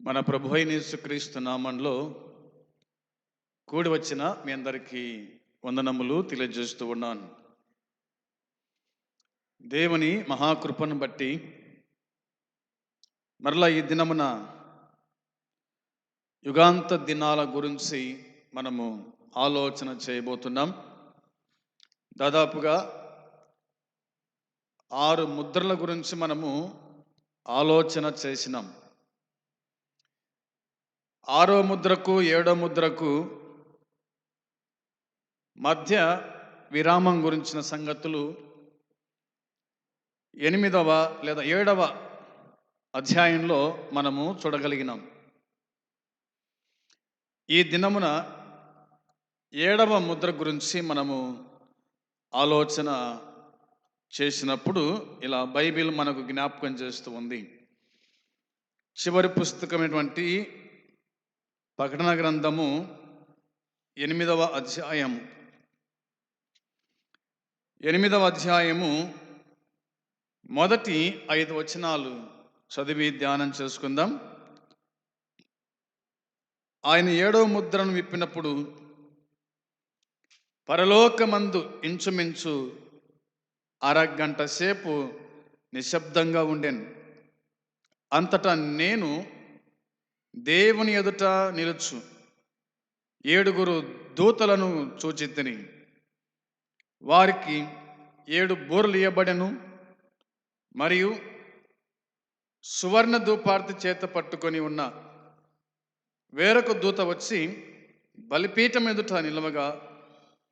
మన ప్రభు అయిన యేసుక్రీస్తు నామంలో కూడి వచ్చిన మీ అందరికీ వందనములు తెలియజేస్తూ ఉన్నాను. దేవుని మహాకృపను బట్టి మరలా ఈ దినమున యుగాంత దినాల గురించి మనము ఆలోచన చేయబోతున్నాం. దాదాపుగా ఆరు ముద్రల గురించి మనము ఆలోచన చేసినాం. ఆరో ముద్రకు ఏడో ముద్రకు మధ్య విరామం గురించిన సంగతులు ఎనిమిదవ లేదా ఏడవ అధ్యాయంలో మనము చూడగలిగినాం. ఈ దినమున ఏడవ ముద్ర గురించి మనము ఆలోచన చేసినప్పుడు ఇలా బైబిల్ మనకు జ్ఞాపకం చేస్తూ ఉంది. చివరి పుస్తకమైనటువంటి ప్రకటన గ్రంథము ఎనిమిదవ అధ్యాయం ఎనిమిదవ అధ్యాయము మొదటి ఐదు వచనాలు చదివి ధ్యానం చేసుకుందాం. ఆయన ఏడవ ముద్రను విప్పినప్పుడు పరలోకమందు ఇంచుమించు అరగంట సేపు నిశ్శబ్దంగా ఉండెను. అంతటా నేను దేవుని ఎదుట నిలుచు. ఏడుగురు దూతలను చూచితిని వారికి ఏడు బోర్లు ఇవ్వబడెను మరియు సువర్ణ దూపార్తి చేత పట్టుకొని ఉన్న వేరొక దూత వచ్చి బలిపీఠం ఎదుట నిలవగా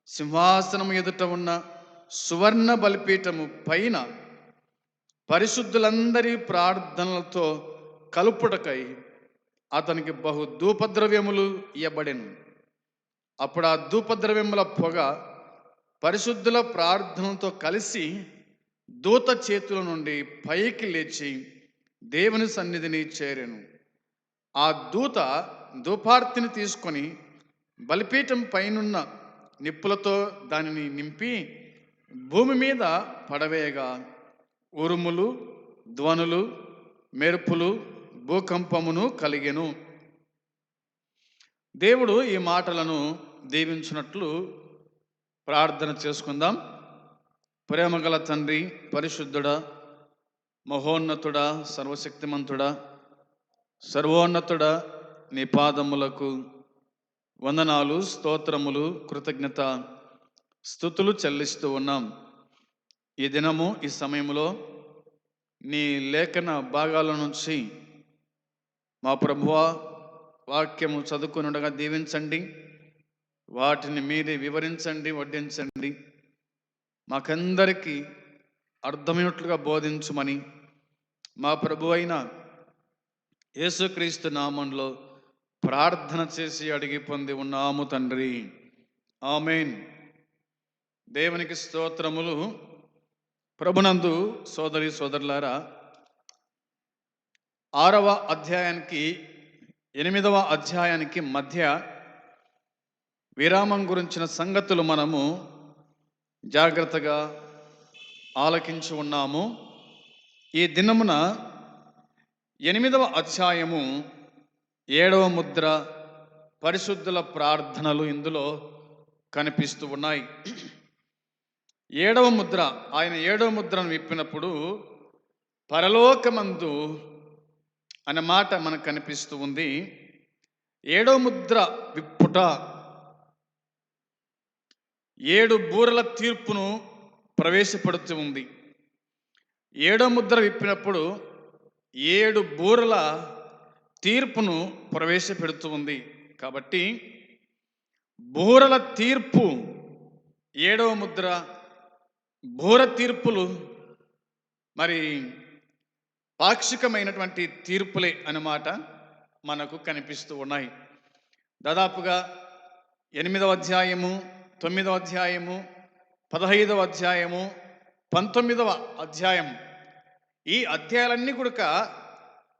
సింహాసనం ఎదుట ఉన్న సువర్ణ బలిపీఠము పైన పరిశుద్ధులందరి ప్రార్థనలతో కలుపుటకై అతనికి బహు ధూపద్రవ్యములు ఇవ్వబడెను అప్పుడు ఆ ధూపద్రవ్యముల పొగ పరిశుద్ధుల ప్రార్థనతో కలిసి దూత చేతుల నుండి పైకి లేచి దేవుని సన్నిధిని చేరెను. ఆ దూత ధూపార్తిని తీసుకొని బలిపీఠం పైనున్న నిప్పులతో దానిని నింపి భూమి మీద పడవేయగా. ఉరుములు ధ్వనులు మెరుపులు భూకంపమును కలిగెను. దేవుడు ఈ మాటలను దీవించినట్లు ప్రార్థన చేసుకుందాం. ప్రేమగల తండ్రి పరిశుద్ధుడా మహోన్నతుడా సర్వశక్తిమంతుడా సర్వోన్నతుడా నీ పాదములకు వందనాలు స్తోత్రములు కృతజ్ఞత స్థుతులు చెల్లిస్తూ ఉన్నాం. ఈ దినము ఈ సమయంలో నీ లేఖన భాగాల నుంచి మా ప్రభువ వాక్యము చదువుకునుండగా దీవించండి. వాటిని మీరే వివరించండి వడ్డించండి. మాకందరికీ అర్థమైనట్లుగా బోధించుమని మా ప్రభు అయిన యేసుక్రీస్తు నామంలో ప్రార్థన చేసి అడిగి పొంది ఉన్నాము తండ్రి. ఆమెన్. దేవునికి స్తోత్రములు. ప్రభునందు సోదరి సోదరులారా ఆరవ అధ్యాయానికి ఎనిమిదవ అధ్యాయానికి మధ్య విరామం గురించిన సంగతులు మనము జాగ్రత్తగా ఆలకించి ఉన్నాము. ఈ దినమున ఎనిమిదవ అధ్యాయము ఏడవ ముద్ర పరిశుద్ధుల ప్రార్థనలు ఇందులో కనిపిస్తూ ఉన్నాయి. ఏడవ ముద్ర ఆయన ఏడవ ముద్రను విప్పినప్పుడు పరలోకమందు అనే మాట మనకు కనిపిస్తూ ఉంది. ఏడో ముద్ర విప్పుట ఏడు బూరల తీర్పును ప్రవేశపెడుతూ ఉంది. ఏడో ముద్ర విప్పినప్పుడు ఏడు బూరల తీర్పును ప్రవేశపెడుతూ ఉంది. కాబట్టి బూరల తీర్పు ఏడవ ముద్ర బూర తీర్పులు మరి పాక్షికమైనటువంటి తీర్పులే అన్నమాట మనకు కనిపిస్తూ ఉన్నాయి. దాదాపుగా ఎనిమిదవ అధ్యాయము తొమ్మిదవ అధ్యాయము పదహైదవ అధ్యాయము పంతొమ్మిదవ అధ్యాయం. ఈ అధ్యాయాలన్నీ కూడా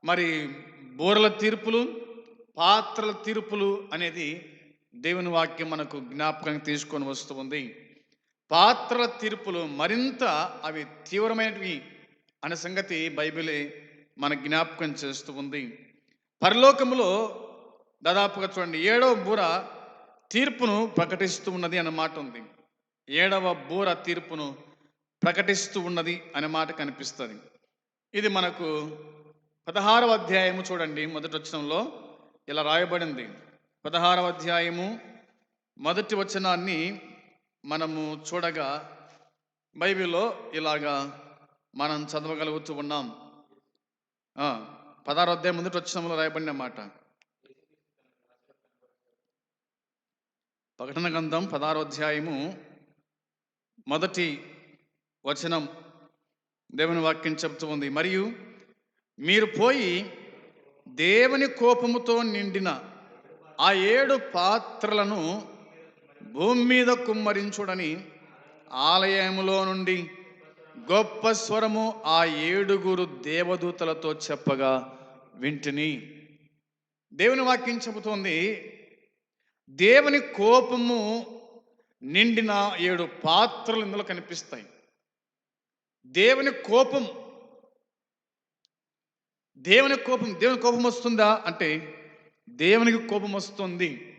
మరి బోరల తీర్పులు పాత్రల తీర్పులు అనేది దేవుని వాక్యం మనకు జ్ఞాపకం తీసుకొని వస్తూ ఉంది. పాత్రల తీర్పులు మరింత అవి తీవ్రమైనవి అనే సంగతి బైబిలే మన జ్ఞాపకం చేస్తూ ఉంది. పరలోకములో దాదాపుగా చూడండి ఏడవ బూర తీర్పును ప్రకటిస్తూ ఉన్నది అన్న మాట ఉంది. ఏడవ బూర తీర్పును ప్రకటిస్తూ ఉన్నది అనే మాట కనిపిస్తుంది. ఇది మనకు పదహారవ అధ్యాయము చూడండి మొదటి వచనంలో ఇలా రాయబడింది. పదహారవ అధ్యాయము మొదటి వచనాన్ని మనము చూడగా బైబిల్లో ఇలాగా మనం చదవగలుగుతూ ఉన్నాం. పదహారు అధ్యాయం మొదటి వచనంలో రాయబడిన మాట. ప్రకటన గ్రంథం పదహారు అధ్యాయము మొదటి వచనం దేవుని వాక్యం చెప్తూ ఉంది. మరియు మీరు పోయి దేవుని కోపముతో నిండిన ఆ ఏడు పాత్రలను భూమి మీద కుమ్మరించుడని ఆలయములో నుండి గొప్ప స్వరము ఆ ఏడుగురు దేవదూతలతో చెప్పగా వింటిని. దేవుని వాక్యం చెబుతోంది దేవుని కోపము నిండిన ఏడు పాత్రలు ఇందులో కనిపిస్తాయి. దేవుని కోపం దేవుని కోపం దేవుని కోపం వస్తుందా? అంటే దేవునికి కోపం వస్తుంది.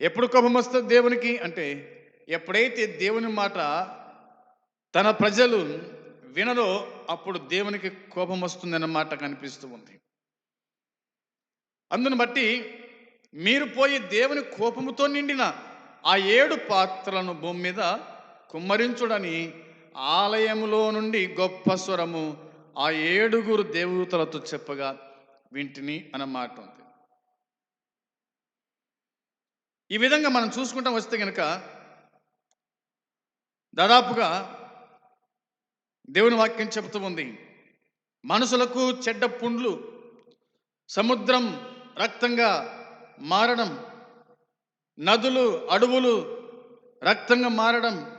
ఎప్పుడు కోపం వస్తుంది దేవునికి? అంటే ఎప్పుడైతే దేవుని మాట తన ప్రజలు వినరో అప్పుడు దేవునికి కోపం వస్తుందన్నమాట కనిపిస్తూ ఉంది. అందును బట్టి మీరు పోయి దేవుని కోపముతో నిండిన ఆ ఏడు పాత్రలను భూమి మీద కుమ్మరించుడని ఆలయములో నుండి గొప్ప స్వరము ఆ ఏడుగురు దేవతలతో చెప్పగా వింటిని అన్నమాట ఉంది. ఈ విధంగా మనం చూసుకుంటాం వస్తే కనుక దాదాపుగా దేవుని వాక్యం చెబుతూ ఉంది. మనుషులకు చెడ్డ పుండ్లు సముద్రం రక్తంగా మారడం నదులు అడవులు రక్తంగా మారడం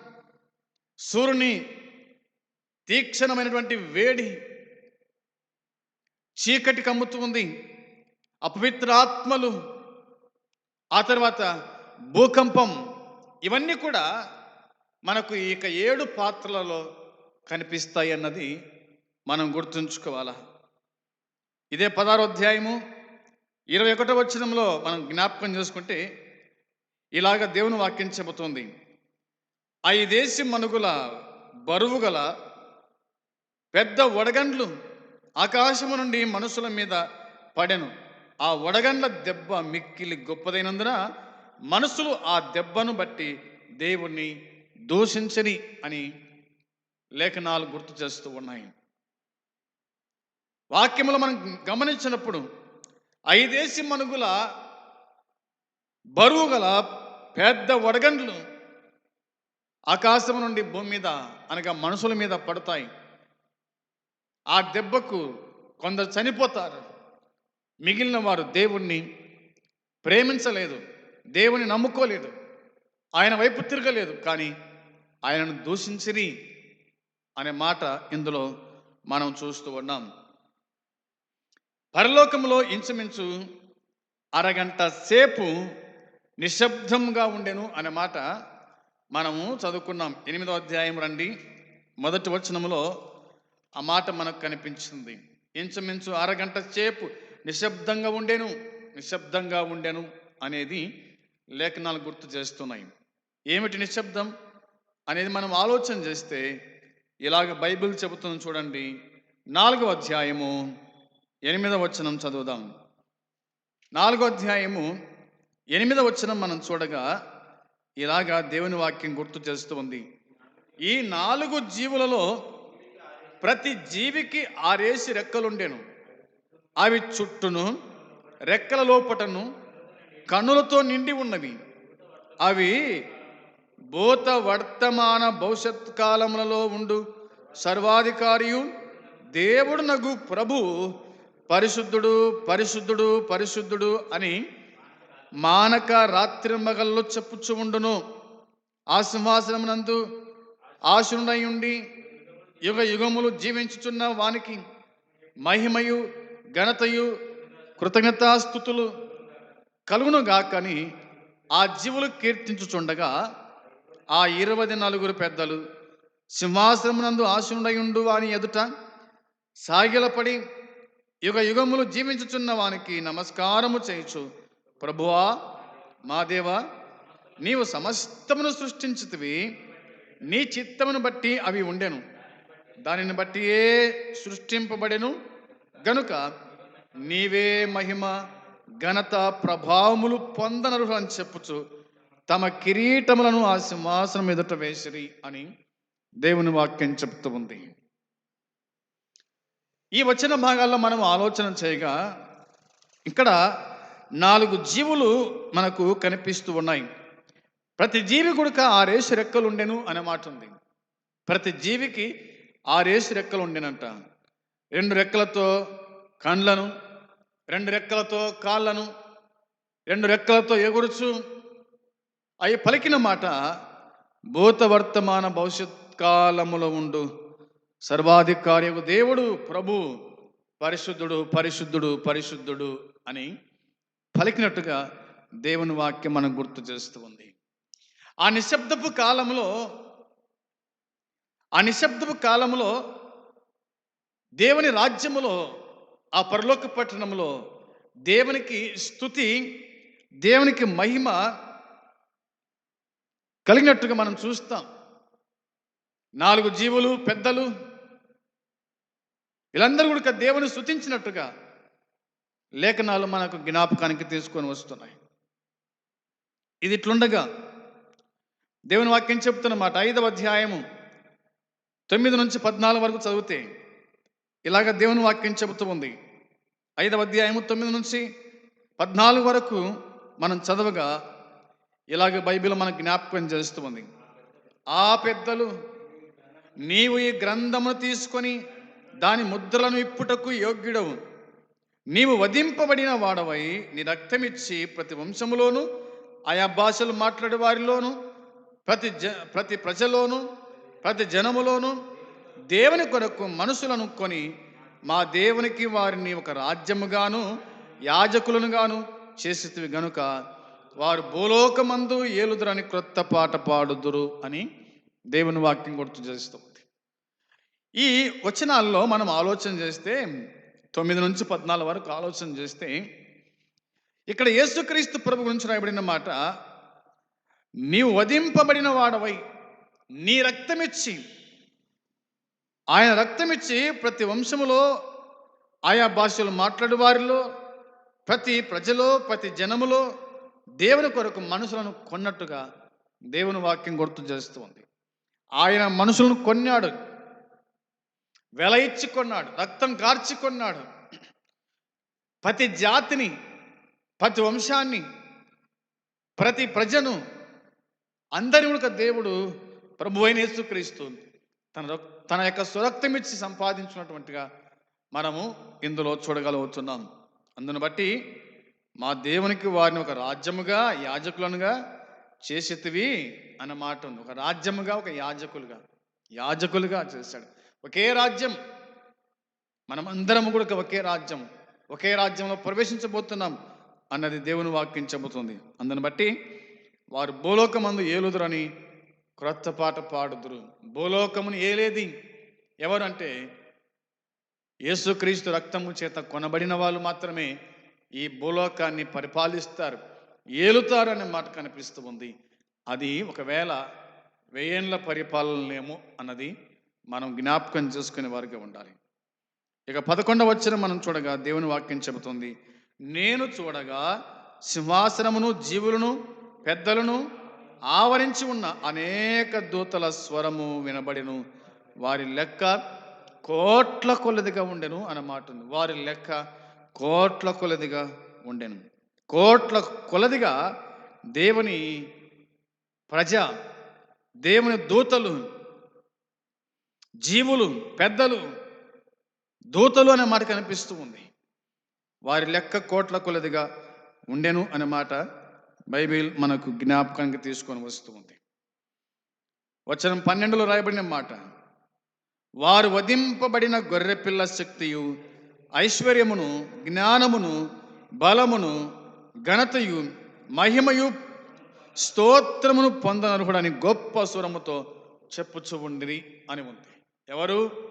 సూర్యుని తీక్షణమైనటువంటి వేడి చీకటి కమ్ముతూ ఉంది. అపవిత్ర ఆత్మలు ఆ తర్వాత భూకంపం ఇవన్నీ కూడా మనకు ఇక ఏడు పాత్రలలో కనిపిస్తాయి అన్నది మనం గుర్తుంచుకోవాలా? ఇదే పదారో అధ్యాయము ఇరవై ఒకటో వచనంలో మనం జ్ఞాపకం చేసుకుంటే ఇలాగ దేవుని వాక్యం చెబుతోంది. ఐదేసి మనుగుల బరువు గల పెద్ద వడగండ్లు ఆకాశము నుండి మనుషుల మీద పడెను. ఆ వడగండ్ల దెబ్బ మిక్కిలి గొప్పదైనందున మనుషులు ఆ దెబ్బను బట్టి దేవుణ్ణి దూషించని అని లేఖనాలు గుర్తు చేస్తూ ఉన్నాయి. వాక్యములు మనం గమనించినప్పుడు ఐదేసి మనుగుల బరువు గల పెద్ద వడగండ్లు ఆకాశం నుండి భూమి మీద అనగా మనుషుల మీద పడతాయి. ఆ దెబ్బకు కొందరు చనిపోతారు. మిగిలిన వారు దేవుణ్ణి ప్రేమించలేదు. దేవుని నమ్ముకోలేదు. ఆయన వైపు తిరగలేదు. కానీ ఆయనను దూషించిరి. అనే మాట ఇందులో మనం చూస్తూ ఉన్నాం. పరలోకంలో ఇంచుమించు అరగంట సేపు నిశ్శబ్దంగా ఉండెను అనే మాట మనము చదువుకున్నాం. ఎనిమిదో అధ్యాయం రండి. మొదటి వచనములో ఆ మాట మనకు కనిపించింది. ఇంచుమించు అరగంట సేపు నిశ్శబ్దంగా ఉండెను నిశ్శబ్దంగా ఉండెను అనేది లేఖనాలు గుర్తు చేస్తున్నాయి. ఏమిటి నిశ్శబ్దం? అనేది మనం ఆలోచన చేస్తే ఇలాగ బైబిల్ చెబుతుంది చూడండి నాలుగో అధ్యాయము ఎనిమిదవ వచనం చదువుదాం. నాలుగో అధ్యాయము ఎనిమిదవ వచనం మనం చూడగా ఇలాగా దేవుని వాక్యం గుర్తు చేస్తూ ఉంది. ఈ నాలుగు జీవులలో ప్రతి జీవికి ఆరేసి రెక్కలుండెను. అవి చుట్టూను రెక్కల లోపటను కన్నులతో నిండి ఉన్నవి. అవి భూత వర్తమాన భవిష్యత్ కాలములలో ఉండు. సర్వాధికారియు దేవుడు నగు ప్రభు పరిశుద్ధుడు పరిశుద్ధుడు పరిశుద్ధుడు అని మానక రాత్రి మగల్లో చెప్పుచ్చు ఉండును. ఆ సింహాసనమునందు ఆశునై ఉండి యుగ యుగములు జీవించుచున్న వానికి మహిమయు ఘనతయు కృతజ్ఞతాస్థుతులు కలుగునుగాకని ఆ జీవులు కీర్తించుచుండగా ఆ ఇరవై నలుగురు పెద్దలు సింహాసనమునందు ఆశుండయుండు వాని ఎదుట సాగిలపడి యుగ యుగములు జీవించుచున్న వానికి నమస్కారము చేయొచ్చు ప్రభువా మా దేవా నీవు సమస్తమును సృష్టించుతివి నీ చిత్తమును బట్టి అవి ఉండెను. దానిని బట్టియే సృష్టింపబడెను. గనుక నీవే మహిమ ఘనత ప్రభావములు పొందనరు అని చెప్పుచు తమ కిరీటములను ఆ సింహాసనం ఎదుట వేసిరి అని దేవుని వాక్యం చెప్తూ ఉంది. ఈ వచ్చిన భాగాల్లో మనం ఆలోచన చేయగా ఇక్కడ నాలుగు జీవులు మనకు కనిపిస్తూ ఉన్నాయి. ప్రతి జీవి కొడుక ఆరేసు రెక్కలు ఉండెను అనే మాట ఉంది. ప్రతి జీవికి ఆరేసు రెక్కలు ఉండెనంట రెండు రెక్కలతో కండ్లను రెండు రెక్కలతో కాళ్ళను రెండు రెక్కలతో ఎగురుచు అవి పలికిన మాట భూత వర్తమాన భవిష్యత్ కాలములో ఉండు. సర్వాధికారి దేవుడు ప్రభు పరిశుద్ధుడు పరిశుద్ధుడు పరిశుద్ధుడు అని పలికినట్టుగా దేవుని వాక్యం మనం గుర్తు చేస్తూ ఉంది. ఆ నిశ్శబ్దపు కాలంలో ఆ నిశ్శబ్దపు కాలంలో దేవుని రాజ్యములో ఆ పరలోక పట్టణంలో దేవునికి స్థుతి దేవునికి మహిమ కలిగినట్టుగా మనం చూస్తాం. నాలుగు జీవులు పెద్దలు వీళ్ళందరూ కూడా దేవుని స్థుతించినట్టుగా లేఖనాలు మనకు జ్ఞాపకానికి తీసుకొని వస్తున్నాయి. ఇది ఇట్లుండగా దేవుని వాక్యం చెప్తున్నమాట. ఐదవ అధ్యాయము తొమ్మిది నుంచి పద్నాలుగు వరకు చదివితే ఇలాగ దేవుని వాక్యం చెబుతూ ఉంది. ఐదవ అధ్యాయము తొమ్మిది నుంచి పద్నాలుగు వరకు మనం చదవగా ఇలాగ బైబిల్ మనకు జ్ఞాపకం చేస్తుంది. ఆ పెద్దలు నీవు ఈ గ్రంథమును తీసుకొని దాని ముద్రలను ఇప్పుటకు యోగ్యుడవు. నీవు వధింపబడిన వాడవై నీ రక్తమిచ్చి ప్రతి వంశములోను ఆయా భాషలు మాట్లాడే వారిలోను ప్రతి జ ప్రతి ప్రజలోను ప్రతి జనములోను దేవుని కొరకు మనుషులను కొని మా దేవునికి వారిని ఒక రాజ్యముగాను యాజకులను గాను చేసేవి గనుక వారు భూలోకమందు ఏలుదురని క్రొత్త పాట పాడుదురు అని దేవుని వాక్యం గుర్తు చేస్తుంది. ఈ వచనాల్లో మనం ఆలోచన చేస్తే తొమ్మిది నుంచి పద్నాలుగు వరకు ఆలోచన చేస్తే ఇక్కడ యేసుక్రీస్తు ప్రభు గురించి రాయబడిన మాట నీవు వధింపబడిన వాడవై నీ రక్తమిచ్చి ఆయన రక్తమిచ్చి ప్రతి వంశములో ఆయా భాషలు మాట్లాడు వారిలో ప్రతి ప్రజలో ప్రతి జనములో దేవుని కొరకు మనుషులను కొన్నట్టుగా దేవుని వాక్యం గుర్తు చేస్తుంది ఆయన మనుషులను కొన్నాడు. వెల ఇచ్చి కొన్నాడు. రక్తం కార్చి కొన్నాడు. ప్రతి జాతిని ప్రతి వంశాన్ని ప్రతి ప్రజను అందరి ఒక దేవుడు ప్రభు అయిన యేసుక్రీస్తు తన తన యొక్క సురక్తం ఇచ్చి సంపాదించినటువంటిగా మనము ఇందులో చూడగలుగుతున్నాం. అందును బట్టి మా దేవునికి వారిని ఒక రాజ్యముగా యాజకులనుగా చేసేటివి అన్నమాట ఉంది. ఒక రాజ్యముగా ఒక యాజకులుగా. యాజకులుగా చేశాడు. ఒకే రాజ్యం. మనం అందరం కూడా ఒకే రాజ్యం. ఒకే రాజ్యంలో ప్రవేశించబోతున్నాం అన్నది దేవుని వాక్యం చెబుతుంది. అందుని బట్టి వారు భూలోకమందు ఏలుదురని క్రొత్త పాట పాడుదురు. భూలోకమును ఏలేది? ఎవరంటే యేసుక్రీస్తు రక్తము చేత కొనబడిన వాళ్ళు మాత్రమే. ఈ భూలోకాన్ని పరిపాలిస్తారు ఏలుతారు మాట కనిపిస్తూ ఉంది. అది ఒకవేళ వేయన్ల పరిపాలనలేమో అన్నది మనం జ్ఞాపకం చేసుకునే వారిగా ఉండాలి. ఇక పదకొండవ వచ్చిన మనం చూడగా దేవుని వాక్యం చెబుతుంది నేను చూడగా సింహాసనమును జీవులను పెద్దలను ఆవరించి ఉన్న అనేక దూతల స్వరము వినబడిను. వారి లెక్క కోట్ల కొలదిగా ఉండెను అన్నమాట ఉంది వారి లెక్క కోట్ల కొలదిగా ఉండెను. కోట్ల కొలదిగా దేవుని ప్రజ దేవుని దూతలు జీవులు పెద్దలు దూతలు అనే మాట కనిపిస్తూ ఉంది. వారి లెక్క కోట్ల కొలదిగా ఉండెను అనే మాట బైబిల్ మనకు జ్ఞాపకానికి తీసుకొని వస్తూ ఉంది. వచనం పన్నెండులో రాయబడిన మాట వారు వధింపబడిన గొర్రెపిల్ల శక్తియు ఐశ్వర్యమును జ్ఞానమును బలమును ఘనతయు మహిమయు స్తోత్రమును పొందనర్హుడని గొప్ప స్వరముతో చెప్పుచు ఉండిరి అని ఉంది. ఎవరు?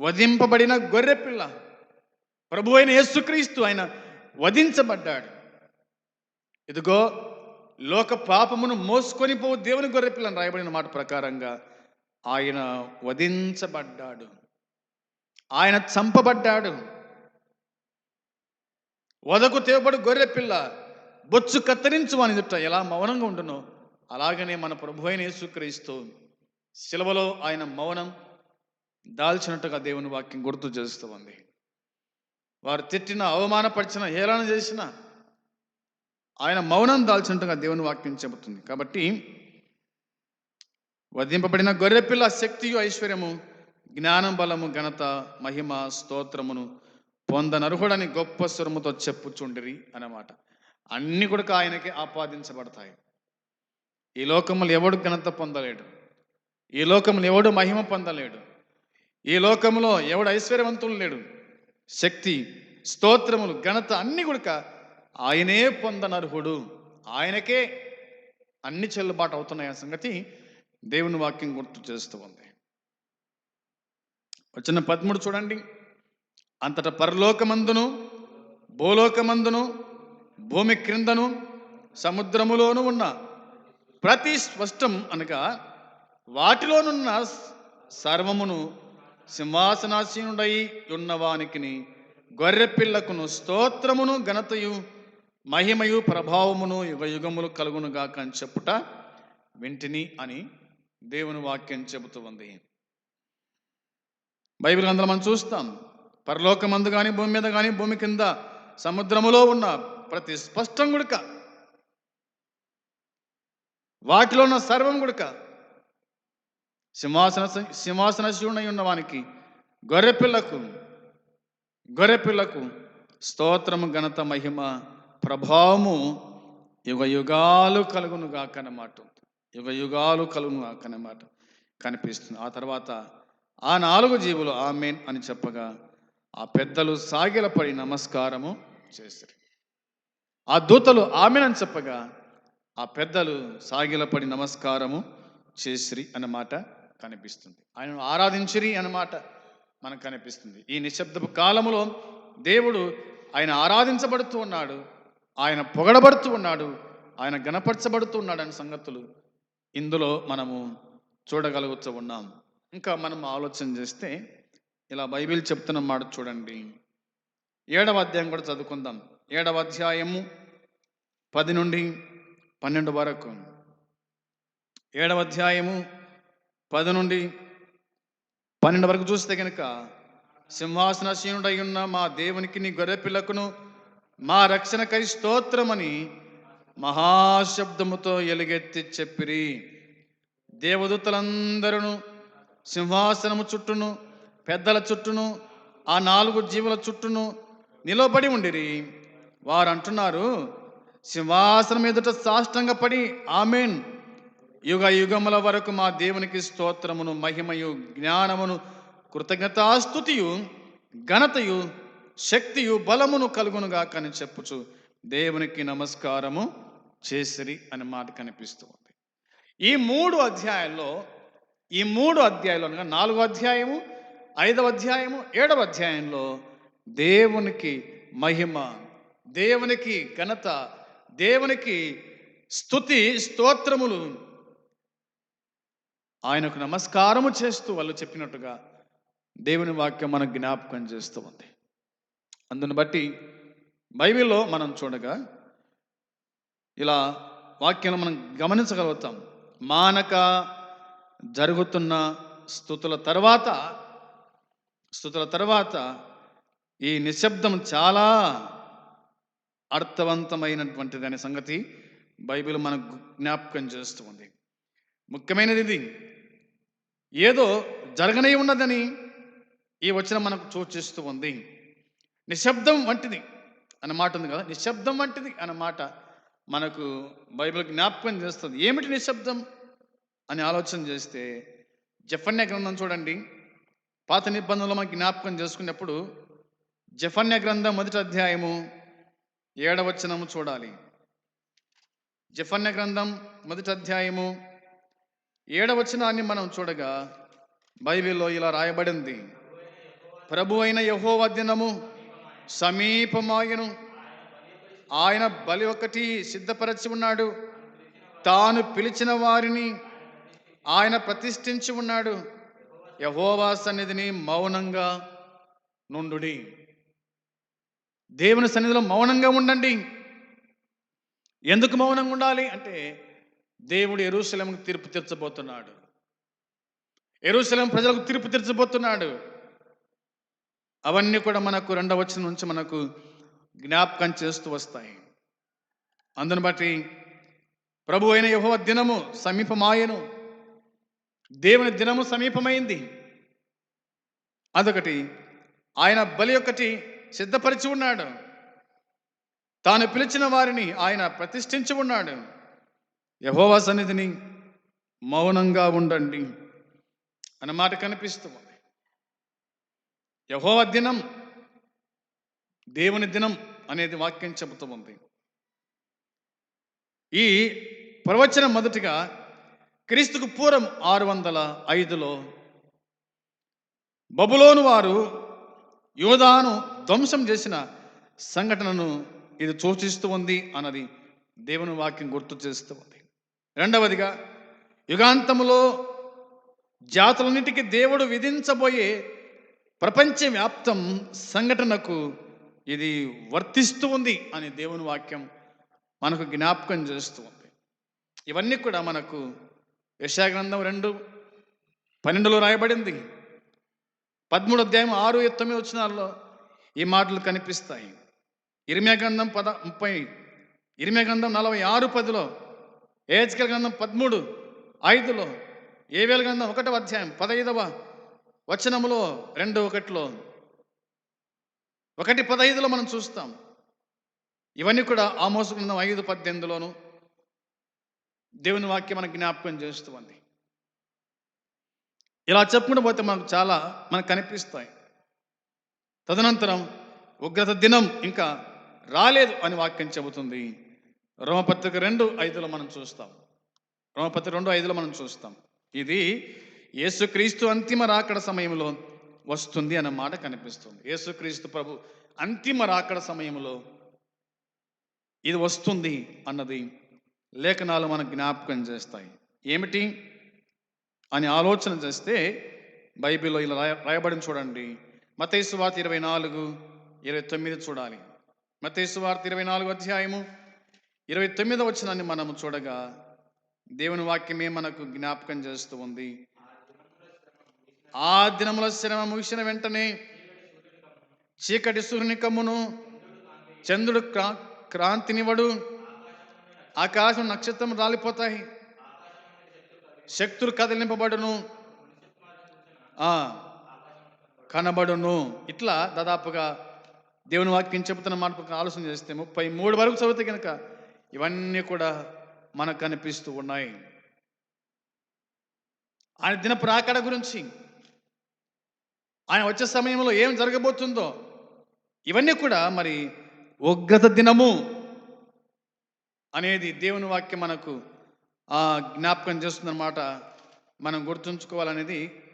వధింపబడిన గొర్రెపిల్ల ప్రభు అయిన యేసుక్రీస్తు ఆయన వధించబడ్డాడు. ఇదిగో లోక పాపమును మోసుకొని పో దేవుని గొర్రెపిల్లని రాయబడిన మాట ప్రకారంగా ఆయన వధించబడ్డాడు. ఆయన చంపబడ్డాడు. వదకు గొర్రె పిల్ల బొచ్చు కత్తిరించు అని చెప్తా ఎలా మౌనంగా ఉండునో అలాగనే మన ప్రభు అయిన యేసుక్రీస్తు శిలవలో ఆయన మౌనం దాల్చినట్టుగా దేవుని వాక్యం గుర్తు చేస్తూ ఉంది. వారు తిట్టిన అవమానపరిచిన హేళన చేసిన ఆయన మౌనం దాల్చినట్టుగా దేవుని వాక్యం చెబుతుంది. కాబట్టి వధింపబడిన గొర్రెపిల్ల శక్తియు ఐశ్వర్యము జ్ఞానం బలము ఘనత మహిమ స్తోత్రమును పొందనర్హుడని గొప్ప స్వరముతో చెప్పుచుండిరి అన్నమాట. అన్ని కూడా ఆయనకి ఆపాదించబడతాయి. ఈ లోకములు ఎవడు ఘనత పొందలేడు? ఈ లోకములు ఎవడు మహిమ పొందలేడు? ఈ లోకములో ఎవడు ఐశ్వర్యవంతులు లేడు? శక్తి స్తోత్రములు ఘనత అన్ని కూడా ఆయనే పొందనర్హుడు. ఆయనకే అన్ని చెల్లుబాటు అవుతున్నాయి సంగతి దేవుని వాక్యం గుర్తు చేస్తూ ఉంది. వచ్చిన పదమూడు చూడండి. అంతట పరలోకమందును భూలోకమందును భూమి క్రిందను సముద్రములోను ఉన్న ప్రతి స్పష్టం అనగా వాటిలోనున్న సర్వమును సింహాసనాసీనుడై ఉన్నవానికిని గొర్రెపిల్లకును స్తోత్రమును ఘనతయు మహిమయు ప్రభావమును యుగయుగములు కలుగునుగాక అని చెప్పుట వింటిని అని దేవుని వాక్యం చెబుతూ ఉంది. బైబిల్ అందరం మనం చూస్తాం. పరలోకమందు కానీ భూమి మీద కానీ భూమి కింద సముద్రములో ఉన్న ప్రతి స్పష్టం గుడక. వాటిలో ఉన్న సర్వం గుడక. సింహాసన సింహాసన శివుడై ఉన్న వానికి గొర్రెపిల్లకు గొర్రెపిల్లకు స్తోత్రము ఘనత మహిమ ప్రభావము యుగ యుగాలు కలుగును గాకన్నమాట యుగ యుగాలు కలుగును గాకన్నమాట కనిపిస్తుంది. ఆ తర్వాత ఆ నాలుగు జీవులు ఆమెన్ అని చెప్పగా ఆ పెద్దలు సాగిలపడి నమస్కారము చేశారు ఆ దూతలు ఆమెన్ అని చెప్పగా ఆ పెద్దలు సాగిలపడి నమస్కారము చేసిరి అన్నమాట కనిపిస్తుంది. ఆయనను ఆరాధించిరి అన్నమాట మనకు కనిపిస్తుంది. ఈ నిశ్శబ్దపు కాలములో దేవుడు ఆయన ఆరాధించబడుతూ ఉన్నాడు ఆయన పొగడబడుతూ ఉన్నాడు ఆయన గణపరచబడుతూ ఉన్నాడు అనే సంగతులు ఇందులో మనము చూడగలుగుతూ ఉన్నాం. ఇంకా మనం ఆలోచన చేస్తే ఇలా బైబిల్ చెప్తున్న మాట చూడండి. ఏడవ అధ్యాయం కూడా చదువుకుందాం. ఏడవ అధ్యాయము పది నుండి పన్నెండు వరకు. ఏడవ అధ్యాయము పది నుండి పన్నెండు వరకు చూస్తే కనుక సింహాసనశీనుడై ఉన్న మా దేవునికి నీ గొర్రెపిల్లకును మా రక్షణకై స్తోత్రమని మహాశబ్దముతో ఎలుగెత్తి చెప్పిరి. దేవదూతలందరూ సింహాసనము చుట్టూను పెద్దల చుట్టూను ఆ నాలుగు జీవుల చుట్టూను నిలబడి ఉండిరి. వారు అంటున్నారు సింహాసనం ఎదుట సాష్టంగపడి ఆమెన్. యుగ యుగముల వరకు మా దేవునికి స్తోత్రమును మహిమయు జ్ఞానమును కృతజ్ఞతాస్తుతియు ఘనతయు శక్తియు బలమును కలుగునుగా కని చెప్పుచు దేవునికి నమస్కారము చేసిరి అనే మాట కనిపిస్తుంది ఈ మూడు అధ్యాయాల్లో ఈ మూడు అధ్యాయాలు అనగా నాలుగో అధ్యాయము ఐదవ అధ్యాయము ఏడవ అధ్యాయంలో దేవునికి మహిమ దేవునికి ఘనత దేవునికి స్థుతి స్తోత్రములు. ఆయనకు నమస్కారము చేస్తూ వాళ్ళు చెప్పినట్టుగా దేవుని వాక్యం మనకు జ్ఞాపకం చేస్తూ ఉంది. అందుని బట్టి బైబిల్లో మనం చూడగా ఇలా వాక్యాలు మనం గమనించగలుగుతాం. మానక జరుగుతున్న స్థుతుల తర్వాత స్థుతుల తర్వాత ఈ నిశ్శబ్దం చాలా అర్థవంతమైనటువంటిది అనే సంగతి బైబిల్ మనకు జ్ఞాపకం చేస్తుంది ముఖ్యమైనది ఇది ఏదో జరగనే ఉన్నదని ఈ వచనం మనకు సూచిస్తూ ఉంది. నిశ్శబ్దం వంటిది అన్న మాట ఉంది కదా? నిశ్శబ్దం వంటిది అన్న మాట మనకు బైబిల్ జ్ఞాపకం చేస్తుంది. ఏమిటి నిశ్శబ్దం? అని ఆలోచన చేస్తే జఫన్య గ్రంథం చూడండి. పాత నిబంధనలు మనకి జ్ఞాపకం చేసుకున్నప్పుడు జఫన్య గ్రంథం మొదటి అధ్యాయము ఏడవచనము చూడాలి. జఫన్య గ్రంథం మొదటి అధ్యాయము ఏడవచనాన్ని మనం చూడగా బైబిల్లో ఇలా రాయబడింది. ప్రభు అయిన యహోవ దినము సమీపమాయను. ఆయన బలి ఒకటి సిద్ధపరచి ఉన్నాడు. తాను పిలిచిన వారిని ఆయన ప్రతిష్ఠించి ఉన్నాడు. యహోవా సన్నిధిని మౌనంగా నుండుడి. దేవుని సన్నిధిలో మౌనంగా ఉండండి. ఎందుకు మౌనంగా ఉండాలి? అంటే దేవుడు ఎరుసలంకు తీర్పు తీర్చబోతున్నాడు. ఎరుసలం ప్రజలకు తీర్పు తీర్చబోతున్నాడు. అవన్నీ కూడా మనకు రెండవ వచ్చిన నుంచి మనకు జ్ఞాపకం చేస్తూ వస్తాయి. అందును బట్టి ప్రభు అయిన యహోవ దినము సమీపమాయను. దేవుని దినము సమీపమైంది. అదొకటి ఆయన బలి ఒకటి సిద్ధపరిచి ఉన్నాడు. తాను పిలిచిన వారిని ఆయన ప్రతిష్ఠించి ఉన్నాడు. యహోవా సన్నిధిని మౌనంగా ఉండండి అన్నమాట కనిపిస్తూ ఉంది. యహోవ దినం దేవుని దినం అనేది వాక్యం చెబుతూ ఉంది. ఈ ప్రవచనం మొదటిగా క్రీస్తుకు పూర్వం ఆరు వందల ఐదులో బబులోను వారు యోధాను ధ్వంసం చేసిన సంఘటనను ఇది సూచిస్తూ ఉంది అన్నది దేవుని వాక్యం గుర్తు చేస్తూ ఉంది. రెండవదిగా యుగాంతములో జాతులన్నిటికీ దేవుడు విధించబోయే ప్రపంచవ్యాప్తం సంఘటనకు ఇది వర్తిస్తూ ఉంది అని దేవుని వాక్యం మనకు జ్ఞాపకం చేస్తూ ఉంది. ఇవన్నీ కూడా మనకు యశాగ్రంథం రెండు పన్నెండులో రాయబడింది. పదమూడు అధ్యాయం ఆరు తొమ్మిది వచ్చినాల్లో ఈ మాటలు కనిపిస్తాయి. ఇరిమే గ్రంథం పద ముప్పై ఇరిమే గ్రంథం నలభై ఆరు పదిలో ఏహెచ్కల్ గ్రంథం పదమూడు ఐదులో ఏవేల గ్రంథం ఒకటవ అధ్యాయం పదహైదవ వచనములో రెండు ఒకటిలో ఒకటి పదహైదులో మనం చూస్తాం. ఇవన్నీ కూడా ఆమోస గ్రంథం ఐదు పద్దెనిమిదిలోను దేవుని వాక్యం మనకు జ్ఞాపకం చేస్తూ ఉంది ఇలా చెప్పుకుంటూ పోతే మనకు చాలా మనకు కనిపిస్తాయి. తదనంతరం ఉగ్రత దినం ఇంకా రాలేదు అని వాక్యం చెబుతుంది. రోమపత్రిక రెండు ఐదులో మనం చూస్తాం. రోమపత్రిక రెండు ఐదులో మనం చూస్తాం. ఇది యేసుక్రీస్తు అంతిమ రాకడ సమయంలో వస్తుంది అన్న మాట కనిపిస్తుంది. యేసుక్రీస్తు ప్రభు అంతిమ రాకడ సమయంలో ఇది వస్తుంది అన్నది లేఖనాలు మనకు జ్ఞాపకం చేస్తాయి. ఏమిటి? అని ఆలోచన చేస్తే బైబిల్లో ఇలా రాయ రాయబడిన చూడండి. మతేసు వార్త ఇరవై నాలుగు ఇరవై తొమ్మిది చూడాలి. మతేసు వార్త ఇరవై నాలుగు అధ్యాయము ఇరవై తొమ్మిది వచ్చినాన్ని మనము చూడగా దేవుని వాక్యమే మనకు జ్ఞాపకం చేస్తూ ఉంది. ఆ దినముల శ్రమ ముగిసిన వెంటనే చీకటి సూర్యుని కమ్మును చంద్రుడు క్రా క్రాంతినివడు ఆకాశం నక్షత్రం రాలిపోతాయి. శక్తులు కదిలింపబడును. కనబడును. ఇట్లా దాదాపుగా దేవుని వాక్యం చెబుతున్న మాట ఆలోచన చేస్తే ముప్పై మూడు వరకు చదివితే కనుక ఇవన్నీ కూడా మనకు కనిపిస్తూ ఉన్నాయి. ఆయన దినపు ప్రాకడ గురించి ఆయన వచ్చే సమయంలో ఏం జరగబోతుందో ఇవన్నీ కూడా మరి ఉగ్రత దినము అనేది దేవుని వాక్యం మనకు ఆ జ్ఞాపకం చేస్తుందన్నమాట. మనం గుర్తుంచుకోవాలనేది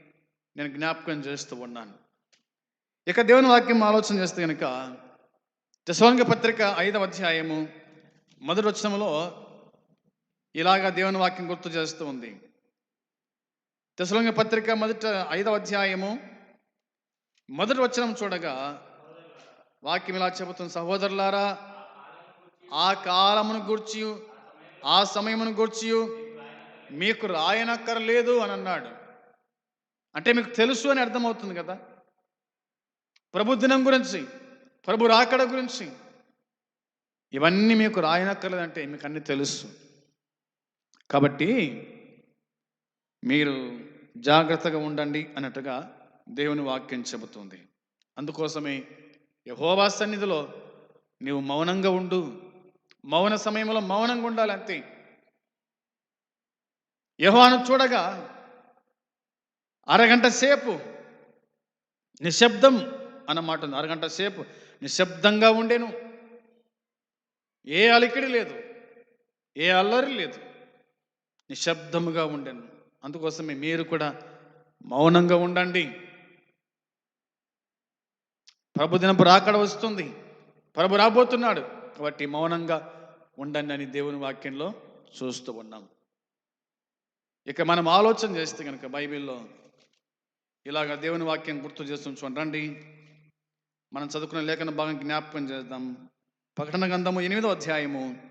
నేను జ్ఞాపకం చేస్తూ ఉన్నాను. ఇక దేవుని వాక్యం ఆలోచన చేస్తే కనుక దశవంగ పత్రిక ఐదవ అధ్యాయము మొదటి వచనంలో ఇలాగా దేవుని వాక్యం గుర్తు చేస్తూ ఉంది. దశలంగ పత్రిక మొదట ఐదవ అధ్యాయము మొదటి వచనం చూడగా వాక్యం ఇలా చెబుతుంది సహోదరులారా ఆ కాలమును గూర్చి ఆ సమయమును గూర్చి మీకు రాయనక్కర్లేదు అని అన్నాడు. అంటే మీకు తెలుసు అని అర్థమవుతుంది కదా? ప్రభు దినం గురించి ప్రభు రాకడ గురించి ఇవన్నీ మీకు రాయనక్కర్లేదంటే మీకు అన్ని తెలుసు. కాబట్టి మీరు జాగ్రత్తగా ఉండండి అన్నట్టుగా దేవుని వాక్యం చెబుతుంది. అందుకోసమే యహోవా సన్నిధిలో నీవు మౌనంగా ఉండు. మౌన సమయంలో మౌనంగా ఉండాలి అంతే. యహోవాను చూడగా అరగంట సేపు నిశ్శబ్దం అన్నమాట ఉంది. అరగంట సేపు నిశ్శబ్దంగా ఉండేను. ఏ అలికిడి లేదు. ఏ అల్లరి లేదు. నిశ్శబ్దముగా ఉండెను. అందుకోసమే మీరు కూడా మౌనంగా ఉండండి. ప్రభు దినపు రాకడ వస్తుంది. ప్రభు రాబోతున్నాడు. కాబట్టి మౌనంగా ఉండండి అని దేవుని వాక్యంలో చూస్తూ ఉన్నాం. ఇక మనం ఆలోచన చేస్తే కనుక బైబిల్లో ఇలాగ దేవుని వాక్యం గుర్తు చేస్తూ చూడండి. మనం చదువుకున్న లేఖన భాగం జ్ఞాపకం చేద్దాం. ప్రకటన గ్రంథము ఎనిమిదో అధ్యాయము.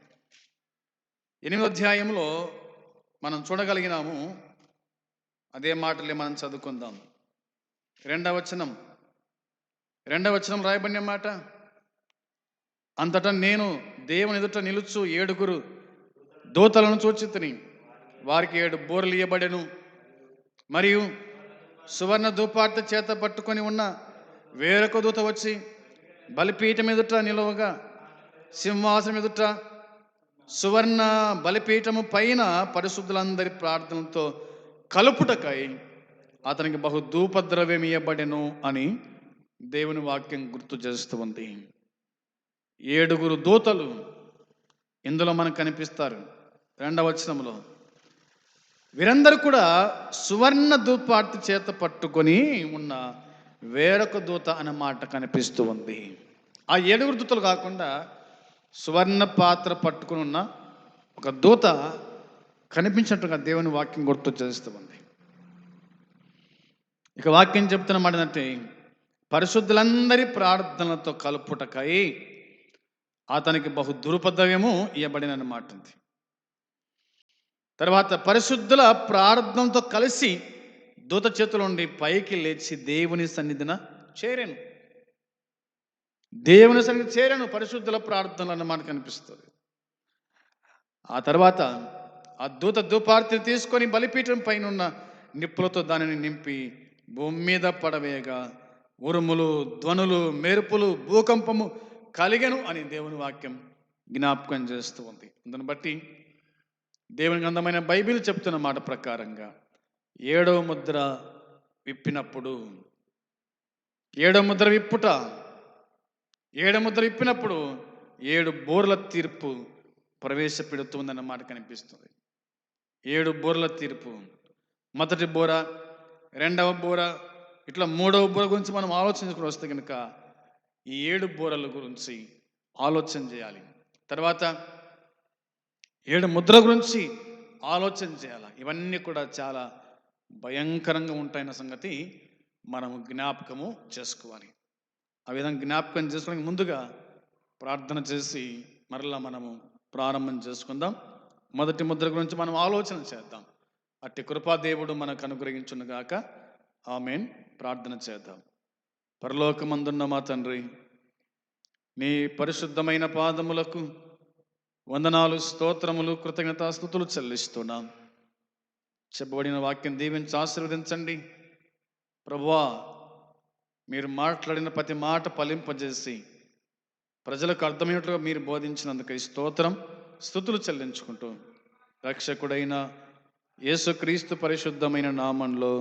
ఎనిమిదో అధ్యాయంలో మనం చూడగలిగినాము. అదే మాటలే మనం చదువుకుందాం. రెండవ వచనం. రెండవ వచనం రాయబడిన మాట? అంతటా నేను దేవుని ఎదుట నిలుచు ఏడుగురు దూతలను చూచితిని వారికి ఏడు బోర్లు ఇయ్యబడెను. మరియు సువర్ణ ధూపార్త చేత పట్టుకొని ఉన్న వేరొక దూత వచ్చి బలిపీఠం ఎదుట నిలువగా సింహాసనం ఎదుట సువర్ణ బలిపీఠము పైన పరిశుద్ధులందరి ప్రార్థనలతో కలుపుటకై అతనికి బహు ధూపద్రవ్యం ఇవ్వబడెను అని దేవుని వాక్యం గుర్తు చేస్తూ ఉంది. ఏడుగురు దూతలు ఇందులో మనకు కనిపిస్తారు. రెండవ వచనంలో వీరందరూ కూడా సువర్ణ దూపార్తి చేత పట్టుకొని ఉన్న వేరొక దూత అనే మాట కనిపిస్తూ ఉంది. ఆ ఏడుగురు దూతలు కాకుండా సువర్ణ పాత్ర పట్టుకుని ఉన్న ఒక దూత కనిపించినట్టుగా దేవుని వాక్యం గుర్తు చేస్తూ ఉంది. ఇక వాక్యం చెప్తున్న మాట ఏంటంటే పరిశుద్ధులందరి ప్రార్థనలతో కలుపుటకై అతనికి బహు దురుపద్రవ్యము ఇవ్వబడిన మాట ఉంది తర్వాత పరిశుద్ధుల ప్రార్థనతో కలిసి దూత చేతులుండి పైకి లేచి దేవుని సన్నిధిన చేరాను. దేవుని సన్నిధి చేరాను పరిశుద్ధుల ప్రార్థనలు అన్నమాట కనిపిస్తుంది ఆ తర్వాత ఆ దూత దూపార్తిని తీసుకొని బలిపీఠం పైన ఉన్న నిప్పులతో దానిని నింపి భూమి మీద పడవేయగా ఉరుములు ధ్వనులు మెరుపులు భూకంపము కలిగను అని దేవుని వాక్యం జ్ఞాపకం చేస్తూ ఉంది. అందుని బట్టి దేవుని అందమైన బైబిల్ చెప్తున్న మాట ప్రకారంగా ఏడవ ముద్ర విప్పినప్పుడు ఏడవ ముద్ర విప్పుట ఏడవ ముద్ర విప్పినప్పుడు ఏడు బోర్ల తీర్పు ప్రవేశపెడుతుందన్న మాట కనిపిస్తుంది. ఏడు బోర్ల తీర్పు. మొదటి బోర రెండవ బోర ఇట్లా మూడవ బోర గురించి మనం ఆలోచించుకుని వస్తే కనుక ఈ ఏడు బూరల గురించి ఆలోచన చేయాలి. తర్వాత ఏడు ముద్ర గురించి ఆలోచన చేయాలి. ఇవన్నీ కూడా చాలా భయంకరంగా ఉంటాయన్న సంగతి మనం జ్ఞాపకము చేసుకోవాలి. ఆ విధంగా జ్ఞాపకం చేసుకోవడానికి ముందుగా ప్రార్థన చేసి మరలా మనము ప్రారంభం చేసుకుందాం. మొదటి ముద్ర గురించి మనం ఆలోచన చేద్దాం. అట్టి కృపాదేవుడు మనకు అనుగ్రహించునుగాక. ఆమెన్. ప్రార్థన చేద్దాం. పరలోకమందున్న మా తండ్రి నీ పరిశుద్ధమైన పాదములకు వందనాలు స్తోత్రములు కృతజ్ఞతాస్థుతులు చెల్లిస్తున్నాం. చెప్పబడిన వాక్యం దీవించి ఆశీర్వదించండి. ప్రభువా మీరు మాట్లాడిన ప్రతి మాట ఫలింపజేసి ప్రజలకు అర్థమైనట్లుగా మీరు బోధించినందుకు ఈ స్తోత్రం స్థుతులు చెల్లించుకుంటూ రక్షకుడైన యేసుక్రీస్తు పరిశుద్ధమైన నామంలో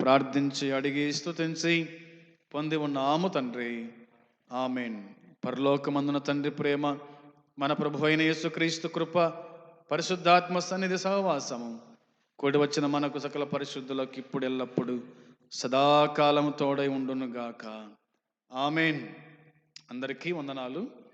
ప్రార్థించి అడిగి స్థుతించి పొంది ఉన్న ఆము తండ్రి. ఆమెన్. పరలోకమందున తండ్రి ప్రేమ మన ప్రభు అయిన యేసుక్రీస్తు కృప పరిశుద్ధాత్మ సన్నిధి సహవాసము కూడి వచ్చిన మనకు సకల పరిశుద్ధులకు ఇప్పుడు ఎల్లప్పుడు సదాకాలము తోడై ఉండునుగాక. ఆమెన్. అందరికీ వందనాలు.